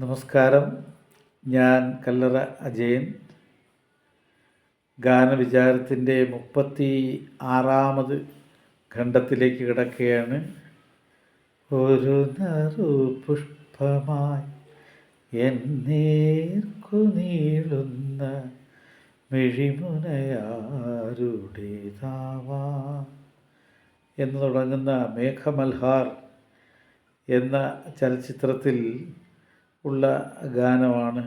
നമസ്കാരം. ഞാൻ കല്ലറ അജയൻ. ഗാനവിചാരത്തിന്റെ മുപ്പത്തി ആറാമത് ഖണ്ഡത്തിലേക്ക് കിടക്കുകയാണ്. ഒരു നറു പുഷ്പമായി എന്നേർക്കു നീളുന്ന മിഴിമുനയാരുടേതാവാ എന്ന് തുടങ്ങുന്ന മേഘമൽഹാർ എന്ന ചലച്ചിത്രത്തിൽ ഉള്ള ഗാനമാണ്.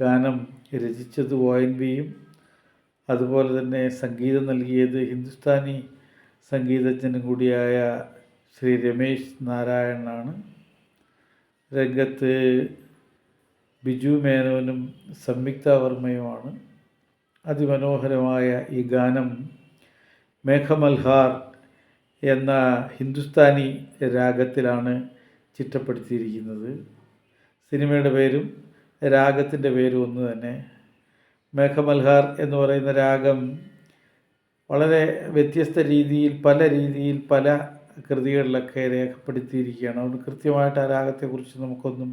ഗാനം രചിച്ചത് ഒ എൻ വിയും അതുപോലെ തന്നെ സംഗീതം നൽകിയത് ഹിന്ദുസ്ഥാനി സംഗീതജ്ഞനും കൂടിയായ ശ്രീ രമേശ് നാരായണനാണ്. രംഗത്ത് ബിജു മേനോനും സംയുക്ത വർമ്മയുമാണ്. അതിമനോഹരമായ ഈ ഗാനം മേഘമൽഹാർ എന്ന ഹിന്ദുസ്ഥാനി രാഗത്തിലാണ് ചിട്ടപ്പെടുത്തിയിരിക്കുന്നത്. സിനിമയുടെ പേരും രാഗത്തിന്റെ പേരും ഒന്ന് തന്നെ. മേഘമൽഹാർ എന്ന് പറയുന്ന രാഗം വളരെ വ്യത്യസ്ത രീതിയിൽ പല രീതിയിൽ പല കൃതികളിലൊക്കെ രേഖപ്പെടുത്തിയിരിക്കുകയാണ്. അതുകൊണ്ട് കൃത്യമായിട്ട് ആ രാഗത്തെക്കുറിച്ച് നമുക്കൊന്നും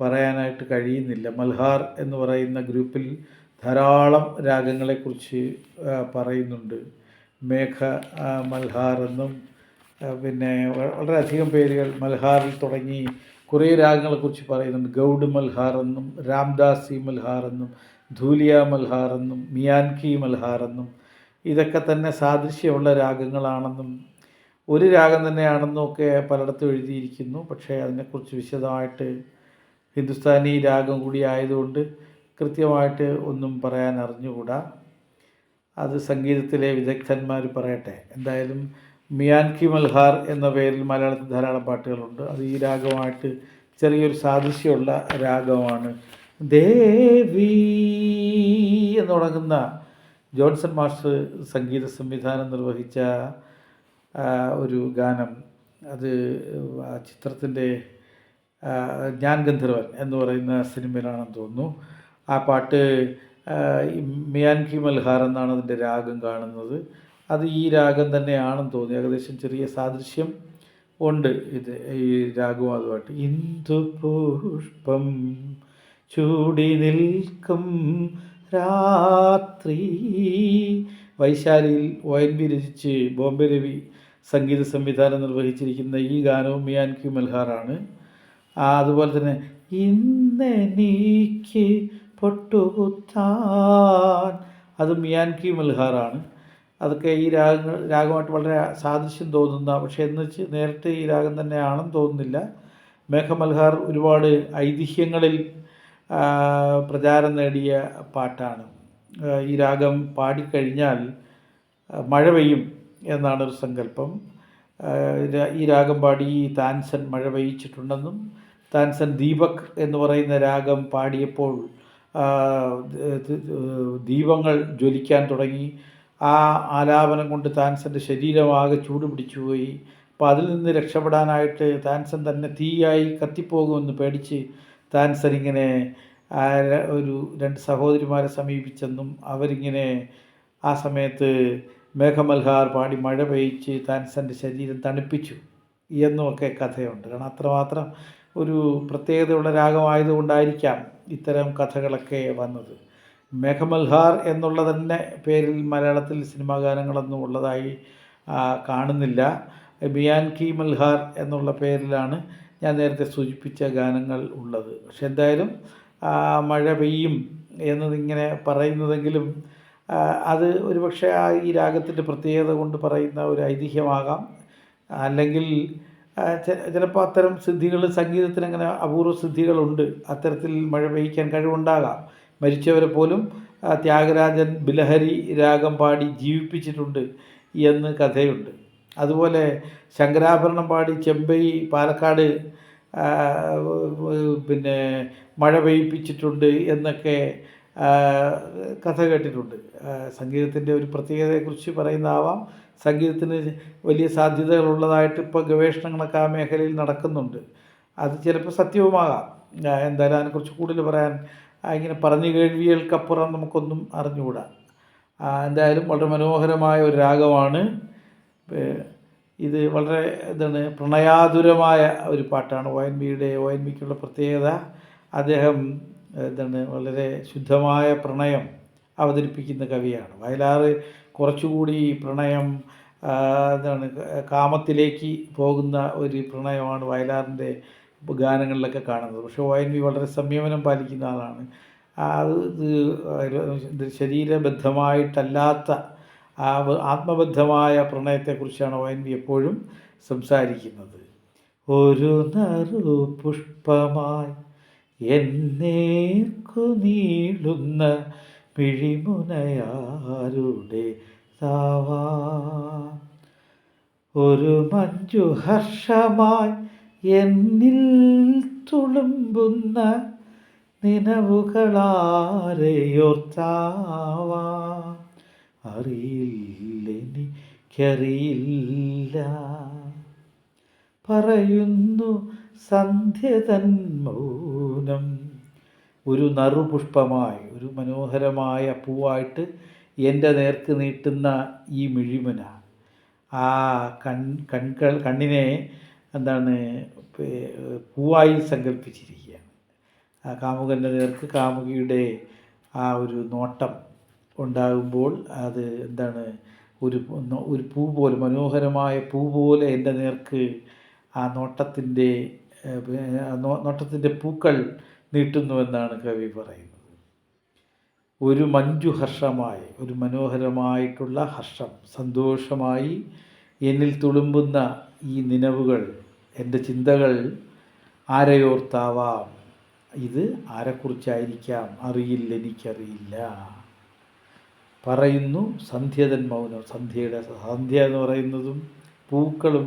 പറയാനായിട്ട് കഴിയുന്നില്ല. മൽഹാർ എന്ന് പറയുന്ന ഗ്രൂപ്പിൽ ധാരാളം രാഗങ്ങളെക്കുറിച്ച് പറയുന്നുണ്ട്. മേഘ മൽഹാർ എന്നും പിന്നെ വളരെയധികം പേരുകൾ മൽഹാറിൽ തുടങ്ങി കുറേ രാഗങ്ങളെക്കുറിച്ച് പറയുന്നുണ്ട്. ഗൗഡ് മൽഹാർ എന്നും രാംദാസി മൽഹാർ എന്നും ധൂലിയ മൽഹാർ എന്നും മിയാൻകി മൽഹാർ എന്നും ഇതൊക്കെ തന്നെ സാദൃശ്യമുള്ള രാഗങ്ങളാണെന്നും ഒരു രാഗം തന്നെയാണെന്നും ഒക്കെ പലയിടത്തും എഴുതിയിരിക്കുന്നു. പക്ഷേ അതിനെക്കുറിച്ച് വിശദമായിട്ട് ഹിന്ദുസ്ഥാനി രാഗം കൂടി ആയതുകൊണ്ട് കൃത്യമായിട്ട് ഒന്നും പറയാൻ അറിഞ്ഞുകൂടാ അത് സംഗീതത്തിലെ വിദഗ്ധന്മാർ പറയട്ടെ. എന്തായാലും മിയാൻകി മൽഹാർ എന്ന പേരിൽ മലയാളത്തിൽ ധാരാളം പാട്ടുകളുണ്ട്. അത് ഈ രാഗമായിട്ട് ചെറിയൊരു സാദൃശ്യമുള്ള രാഗമാണ്. ദേവി എന്ന് തുടങ്ങുന്ന ജോൺസൺ മാസ്റ്റർ സംഗീത സംവിധാനം നിർവഹിച്ച ഒരു ഗാനം. അത് ചിത്രത്തിന്റെ ഞാൻ ഗന്ധർവൻ എന്ന് പറയുന്ന സിനിമയിലാണെന്ന് തോന്നുന്നു. ആ പാട്ട് മിയാൻകി മൽഹാർ എന്നാണ് അതിന്റെ രാഗം കാണുന്നത്. അത് ഈ രാഗം തന്നെയാണെന്ന് തോന്നി. ഏകദേശം ചെറിയ സാദൃശ്യം ഉണ്ട് ഇത് ഈ രാഗവും അതുമായിട്ട്. ഇന്ദു പുഷ്പം ചൂടി നിൽക്കും രാത്രി. വൈശാലിയിൽ ഒ എൻ വി രചിച്ച് ബോംബെ രവി സംഗീത സംവിധാനം നിർവഹിച്ചിരിക്കുന്ന ഈ ഗാനവും മിയാൻ ക്യു മൽഹാറാണ്. അതുപോലെ തന്നെ ഇന്നെനിക്ക് പൊട്ടുകുത്താൻ അത് മിയാൻ ക്യു മൽഹാറാണ്. അതൊക്കെ ഈ രാഗങ്ങൾ രാഗമായിട്ട് വളരെ സാദൃശ്യം തോന്നുന്ന പക്ഷേ എന്ന് വെച്ച് നേരിട്ട് ഈ രാഗം തന്നെയാണെന്ന് തോന്നുന്നില്ല. മേഘമൽഹാർ ഒരുപാട് ഐതിഹ്യങ്ങളിൽ പ്രചാരം നേടിയ പാട്ടാണ്. ഈ രാഗം പാടിക്കഴിഞ്ഞാൽ മഴ പെയ്യും എന്നാണ് ഒരു സങ്കല്പം ഈ രാഗം പാടി താൻസൻ മഴ പെയ്യിച്ചിട്ടുണ്ടെന്നും താൻസൻ ദീപക് എന്ന് പറയുന്ന രാഗം പാടിയപ്പോൾ ദീപങ്ങൾ ജ്വലിക്കാൻ തുടങ്ങി. ആ ആലാപനം കൊണ്ട് താൻസന്റെ ശരീരമാകെ ചൂട് പിടിച്ചുപോയി അപ്പോൾ അതിൽ നിന്ന് രക്ഷപ്പെടാനായിട്ട് താൻസൻ തന്നെ തീയായി കത്തിപ്പോകുമെന്ന് പേടിച്ച് താൻസൻ ഇങ്ങനെ ഒരു രണ്ട് സഹോദരിമാരെ സമീപിച്ചെന്നും അവരിങ്ങനെ ആ സമയത്ത് മേഘമൽഹാർ പാടി മഴ പെയ്ച്ച് താൻസന്റെ ശരീരം തണുപ്പിച്ചു എന്നുമൊക്കെ കഥയുണ്ട്. കാരണം അത്രമാത്രം ഒരു പ്രത്യേകതയുള്ള രാഗമായതുകൊണ്ടായിരിക്കാം ഇത്തരം കഥകളൊക്കെ വന്നത്. മേഘമൽഹാർ എന്നുള്ള തന്നെ പേരിൽ മലയാളത്തിൽ സിനിമാ ഗാനങ്ങളൊന്നും ഉള്ളതായി കാണുന്നില്ല കാണുന്നില്ല. ബിയാൻകി മൽഹാർ എന്നുള്ള പേരിലാണ് ഞാൻ നേരത്തെ സൂചിപ്പിച്ച ഗാനങ്ങൾ ഉള്ളത്. പക്ഷെ എന്തായാലും മഴ പെയ്യും എന്നതിങ്ങനെ പറയുന്നതെങ്കിലും അത് ഒരുപക്ഷെ ആ ഈ രാഗത്തിന്റെ പ്രത്യേകത കൊണ്ട് പറയുന്ന ഒരു ഐതിഹ്യമാകാം. അല്ലെങ്കിൽ ചിലപ്പോൾ അത്തരം സിദ്ധികൾ സംഗീതത്തിന് അങ്ങനെ അപൂർവ സിദ്ധികളുണ്ട്. അത്തരത്തിൽ മഴ പെയ്യ്ക്കാൻ കഴിവുണ്ടാകാം. മരിച്ചവരെ പോലും ത്യാഗരാജൻ ബിലഹരി രാഗം പാടി ജീവിപ്പിച്ചിട്ടുണ്ട് എന്ന് കഥയുണ്ട്. അതുപോലെ ശങ്കരാഭരണം പാടി ചെമ്പൈ പാലക്കാട് പിന്നെ മഴ പെയ്യിപ്പിച്ചിട്ടുണ്ട് എന്നൊക്കെ കഥ കേട്ടിട്ടുണ്ട്. സംഗീതത്തിന്റെ ഒരു പ്രത്യേകതയെക്കുറിച്ച് പറയുന്നതാവാം. സംഗീതത്തിന് വലിയ സാധ്യതകളുള്ളതായിട്ട് ഇപ്പോൾ ഗവേഷണങ്ങളൊക്കെ ആ മേഖലയിൽ നടക്കുന്നുണ്ട്. അത് ചിലപ്പോൾ സത്യവുമാകാം. എന്തായാലും അതിനെക്കുറിച്ച് കൂടുതൽ പറയാൻ ഇങ്ങനെ പറഞ്ഞു കേൾവികൾക്കപ്പുറം നമുക്കൊന്നും അറിഞ്ഞുകൂടാ. എന്തായാലും വളരെ മനോഹരമായ ഒരു രാഗമാണ്. ഇത് വളരെ ഇതാണ് പ്രണയാതുരമായ ഒരു പാട്ടാണ്. ഒ എൻ വിയുടെ ഒ എൻ വിക്കുള്ള പ്രത്യേകത. അദ്ദേഹം ഇതാണ് വളരെ ശുദ്ധമായ പ്രണയം അവതരിപ്പിക്കുന്ന കവിയാണ്. വയലാറ് കുറച്ചുകൂടി പ്രണയം എന്താണ് കാമത്തിലേക്ക് പോകുന്ന ഒരു പ്രണയമാണ് വയലാറിന്റെ ഗാനങ്ങളിലൊക്കെ കാണുന്നത്. പക്ഷേ ഒ എൻ വി വളരെ സംയമനം പാലിക്കുന്ന ആളാണ്. അത് ശരീരബദ്ധമായിട്ടല്ലാത്ത ആത്മബദ്ധമായ പ്രണയത്തെക്കുറിച്ചാണ് ഒ എൻ വി എപ്പോഴും സംസാരിക്കുന്നത്. ഒരു നറു പുഷ്പമായി എന്നേർക്കു നീളുന്ന പിഴിമുനയാരുടെ താവാ ഒരു മഞ്ജു ഹർഷമായി എന്നിൽ തുളുമ്പുന്ന നിലവുകളാരെയോർത്താവാ അറിയില്ലെനിക്കറിയില്ല. പറയുന്നു സന്ധ്യ മൗനം. ഒരു നറുപുഷ്പമായി ഒരു മനോഹരമായ പൂവായിട്ട് എന്റെ നേർക്ക് നീട്ടുന്ന ഈ മിഴിമുന. ആ കൺ കൺകൾ കണ്ണിനെ എന്താണ് പൂവായി സങ്കല്പിച്ചിരിക്കുകയാണ് ആ കാമുകന്റെ നേർക്ക് കാമുകിയുടെ ആ ഒരു നോട്ടം ഉണ്ടാകുമ്പോൾ അത് എന്താണ് ഒരു ഒരു പൂ പോലെ മനോഹരമായ പൂ പോലെ എന്റെ നേർക്ക് ആ നോട്ടത്തിന്റെ നോട്ടത്തിന്റെ പൂക്കൾ നീട്ടുന്നുവെന്നാണ് കവി പറയുന്നത്. ഒരു മഞ്ജു ഹർഷമായി ഒരു മനോഹരമായിട്ടുള്ള ഹർഷം സന്തോഷമായി എന്നിൽ തുളുമ്പുന്ന ഈ നിലവുകൾ എന്റെ ചിന്തകൾ ആരെയോർത്താവാം? ഇത് ആരെക്കുറിച്ചായിരിക്കാം? അറിയില്ല എനിക്കറിയില്ല. പറയുന്നു സന്ധ്യതൻ മൗനം. സന്ധ്യയുടെ സന്ധ്യ എന്ന് പറയുന്നതും പൂക്കളും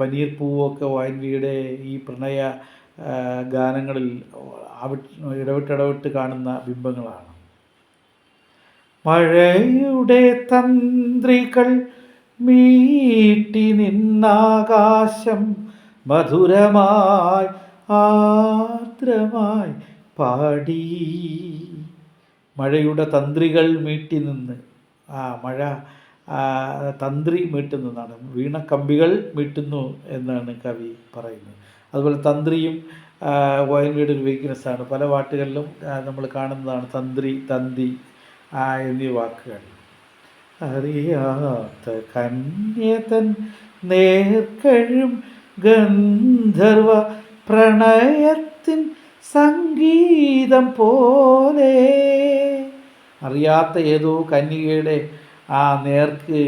പനീർ പൂവൊക്കെ വാൻവിയുടെ ഈ പ്രണയ ഗാനങ്ങളിൽ ഇടവിട്ടിടവിട്ട് കാണുന്ന ബിംബങ്ങളാണ്. മഴയുടെ തന്ത്രികൾ മീട്ടി നിന്നാകാശം മധുരമായി ആർദ്രമായി പാടി. മഴയുടെ തന്ത്രികൾ മീട്ടി നിന്ന് ആ മഴ തന്ത്രി മീട്ടുന്നതാണ് വീണക്കമ്പികൾ മീട്ടുന്നു എന്നാണ് കവി പറയുന്നത്. അതുപോലെ തന്ത്രിയും വയൽവീട് ഒരു വീക്ക്നെസ്സാണ് പല പാട്ടുകളിലും നമ്മൾ കാണുന്നതാണ് തന്ത്രി തന്തി എന്നീ വാക്കുകൾ. അറിയാത്ത കന്യതൻ നേർക്കഴും ഗന്ധർവ പ്രണയത്തിൻ സംഗീതം പോലെ. അറിയാത്ത ഏതോ കന്യകയുടെ ആ നേർക്ക്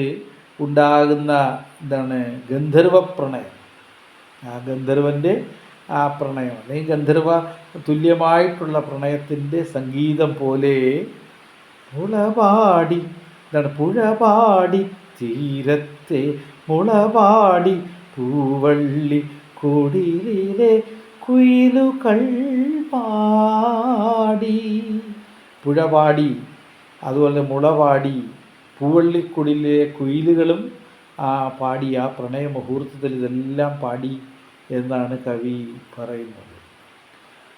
ഉണ്ടാകുന്ന എന്താണ് ഗന്ധർവ പ്രണയം. ആ ഗന്ധർവന്റെ ആ പ്രണയം അല്ലെങ്കിൽ ഗന്ധർവ തുല്യമായിട്ടുള്ള പ്രണയത്തിന്റെ സംഗീതം പോലെ മുളപാടി എന്താണ് പുഴപാടി തീരത്തെ മുളപാടി പൂവള്ളി കുടിലിലെ കുയിലുകൾ പാടി. പുഴപാടി അതുപോലെ മുളപാടി പൂവള്ളിക്കുടിലെ കുയിലുകളും ആ പാടി ആ പ്രണയ മുഹൂർത്തത്തിൽ ഇതെല്ലാം പാടി എന്നാണ് കവി പറയുന്നത്.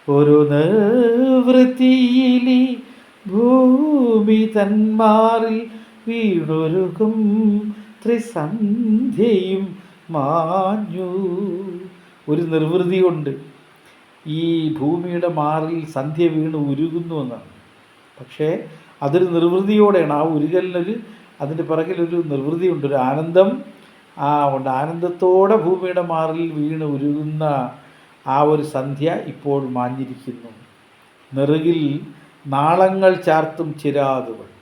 ഒരു നിവൃത്തിയിലി ഭൂമി തന്മാറിൽ വീണൊരുകും ത്രിസന്ധ്യയും മാഞ്ഞു. ഒരു നിർവൃതി കൊണ്ട് ഈ ഭൂമിയുടെ മാറിൽ സന്ധ്യ വീണ് ഉരുകുന്നു എന്നാണ്. പക്ഷേ അതൊരു നിർവൃതിയോടെയാണ്. ആ ഉരുകലിനൊരു അതിന്റെ പിറകിലൊരു നിർവൃതിയുണ്ട് ഒരു ആനന്ദം. ആ ഉണ്ട്. ആനന്ദത്തോടെ ഭൂമിയുടെ മാറിൽ വീണ് ഉരുകുന്ന ആ ഒരു സന്ധ്യ ഇപ്പോൾ മാഞ്ഞിരിക്കുന്നു. നെറുകിൽ നാളങ്ങൾ ചാർത്തും ചിരാതുകൾ.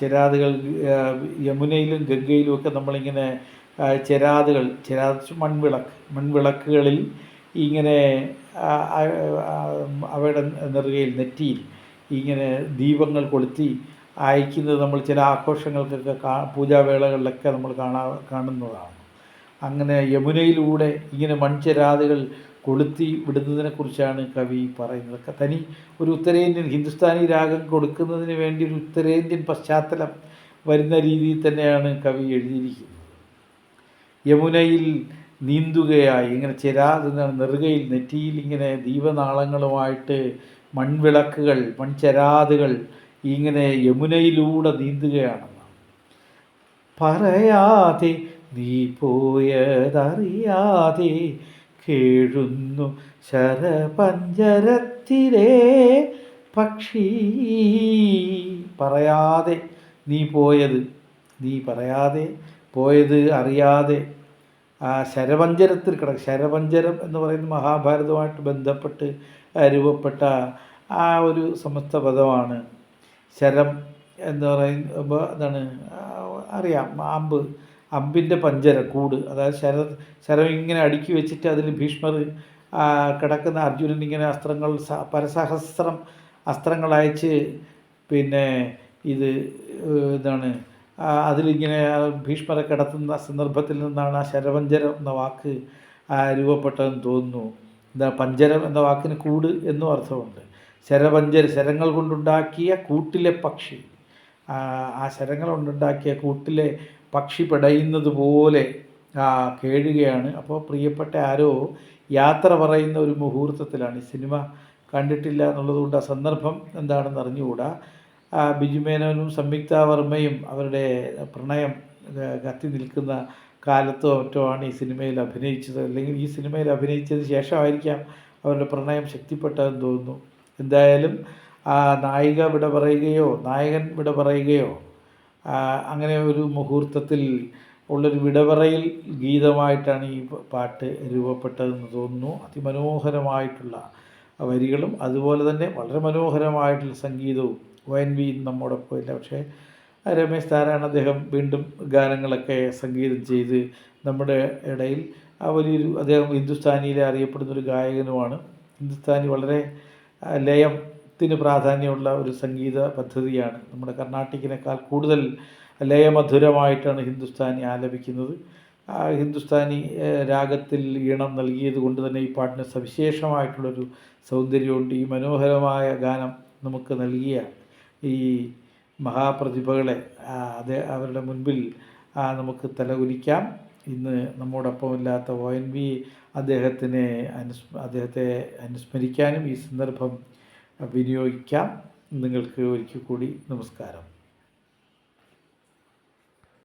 ചിരാതുകൾ യമുനയിലും ഗംഗയിലും ഒക്കെ നമ്മളിങ്ങനെ ചിരാതുകൾ ചിരാത് മൺവിളക്ക് മൺവിളക്കുകളിൽ ഇങ്ങനെ അവയുടെ നെറുകയിൽ നെറ്റിയിൽ ഇങ്ങനെ ദീപങ്ങൾ കൊളുത്തി അയക്കുന്നത് നമ്മൾ ചില ആഘോഷങ്ങൾക്കൊക്കെ കാ പൂജാവേളകളിലൊക്കെ നമ്മൾ കാണാ കാണുന്നതാണ്. അങ്ങനെ യമുനയിലൂടെ ഇങ്ങനെ മൺചെരാതുകൾ കൊളുത്തി വിടുന്നതിനെക്കുറിച്ചാണ് കവി പറയുന്നത്. തനി ഒരു ഉത്തരേന്ത്യൻ ഹിന്ദുസ്ഥാനി രാഗം കൊടുക്കുന്നതിന് വേണ്ടി ഒരു ഉത്തരേന്ത്യൻ പശ്ചാത്തലം വരുന്ന രീതിയിൽ തന്നെയാണ് കവി എഴുതിയിരിക്കുന്നത്. യമുനയിൽ നീന്തുകയായി ഇങ്ങനെ ചെരാത് എന്താണ് നെറുകയിൽ നെറ്റിയിൽ ഇങ്ങനെ ദീപനാളങ്ങളുമായിട്ട് മൺവിളക്കുകൾ മൺചെരാതുകൾ ഇങ്ങനെ യമുനയിലൂടെ നീന്തുകയാണെന്നാണ്. പറയാതെ നീ പോയതറിയാതെ കേഴുന്നു ശരപഞ്ചരത്തിലെ പക്ഷി. പറയാതെ നീ പോയത് നീ പറയാതെ പോയത് അറിയാതെ ആ ശരപഞ്ചരത്തിൽ കിടക്കും ശരപഞ്ചരം എന്ന് പറയുന്ന മഹാഭാരതവുമായിട്ട് ബന്ധപ്പെട്ട് രൂപപ്പെട്ട ആ ഒരു സമസ്ത പദമാണ്. ശരം എന്ന് പറയുമ്പോൾ എന്താണ് അറിയാം അമ്പ് അമ്പിന്റെ പഞ്ചര കൂട്. അതായത് ശര ശരം ഇങ്ങനെ അടുക്കി വെച്ചിട്ട് അതിൽ ഭീഷ്മർ കിടക്കുന്ന അർജുനൻ ഇങ്ങനെ അസ്ത്രങ്ങൾ പരസഹസ്രം അസ്ത്രങ്ങൾ അയച്ച് പിന്നെ ഇത് ഇതാണ് അതിലിങ്ങനെ ഭീഷ്മരെ കിടത്തുന്ന സന്ദർഭത്തിൽ നിന്നാണ് ആ ശരപഞ്ചരം എന്ന വാക്ക് രൂപപ്പെട്ടതെന്ന് തോന്നുന്നു. എന്താ പഞ്ചരം എന്ന വാക്കിന് കൂട് എന്നും അർത്ഥമുണ്ട്. ശരപഞ്ചര ശരങ്ങൾ കൊണ്ടുണ്ടാക്കിയ കൂട്ടിലെ പക്ഷി. ആ ശരങ്ങൾ കൊണ്ടുണ്ടാക്കിയ കൂട്ടിലെ പക്ഷി പിടയുന്നത് പോലെ കേഴുകയാണ്. അപ്പോൾ പ്രിയപ്പെട്ട ആരോ യാത്ര പറയുന്ന ഒരു മുഹൂർത്തത്തിലാണ്. ഈ സിനിമ കണ്ടിട്ടില്ല എന്നുള്ളതുകൊണ്ട് ആ സന്ദർഭം എന്താണെന്ന് അറിഞ്ഞുകൂടാ. ബിജുമേനോനും സംയുക്ത വർമ്മയും അവരുടെ പ്രണയം കത്തി നിൽക്കുന്ന കാലത്തോ മറ്റോ ആണ് ഈ സിനിമയിൽ അഭിനയിച്ചത്. അല്ലെങ്കിൽ ഈ സിനിമയിൽ അഭിനയിച്ചതിന് ശേഷമായിരിക്കാം അവരുടെ പ്രണയം ശക്തിപ്പെട്ടതെന്ന് തോന്നുന്നു. എന്തായാലും ആ നായിക വിട പറയുകയോ നായകൻ വിട പറയുകയോ അങ്ങനെ ഒരു മുഹൂർത്തത്തിൽ ഉള്ളൊരു വിടവറയിൽ ഗീതമായിട്ടാണ് ഈ പാട്ട് രൂപപ്പെട്ടതെന്ന് തോന്നുന്നു. അതിമനോഹരമായിട്ടുള്ള വരികളും അതുപോലെ തന്നെ വളരെ മനോഹരമായിട്ടുള്ള സംഗീതവും ഒ എൻ വി നമ്മോടൊപ്പം ഇല്ല. പക്ഷേ രമേശ് താരാണ് അദ്ദേഹം വീണ്ടും ഗാനങ്ങളൊക്കെ സംഗീതം ചെയ്ത് നമ്മുടെ ഇടയിൽ ആ വലിയൊരു അദ്ദേഹം ഹിന്ദുസ്ഥാനിയിലെ അറിയപ്പെടുന്നൊരു ഗായകനുമാണ്. ഹിന്ദുസ്ഥാനി വളരെ ആ, ലയത്തിന് പ്രാധാന്യമുള്ള ഒരു സംഗീത പദ്ധതിയാണ് നമ്മുടെ കർണാട്ടിക്കിനേക്കാൾ കൂടുതൽ ലയമധുരമായിട്ടാണ് ഹിന്ദുസ്ഥാനി ആലപിക്കുന്നത്. ആ ഹിന്ദുസ്ഥാനി രാഗത്തിൽ ഈണം നൽകിയത് കൊണ്ട് തന്നെ ഈ പാട്ടിന് സവിശേഷമായിട്ടുള്ളൊരു സൗന്ദര്യമുണ്ട്. ഈ മനോഹരമായ ഗാനം നമുക്ക് നൽകിയ ഈ മഹാപ്രതിഭകളെ അതെ അത് അവരുടെ മുൻപിൽ നമുക്ക് തലകുലിക്കാം. ഇന്ന് നമ്മോടൊപ്പമില്ലാത്ത ഒ എൻ വി അദ്ദേഹത്തിനെ അനുസ് അദ്ദേഹത്തെ അനുസ്മരിക്കാനും ഈ സന്ദർഭം വിനിയോഗിക്കാം. നിങ്ങൾക്ക് ഒരിക്കൽ കൂടി നമസ്കാരം.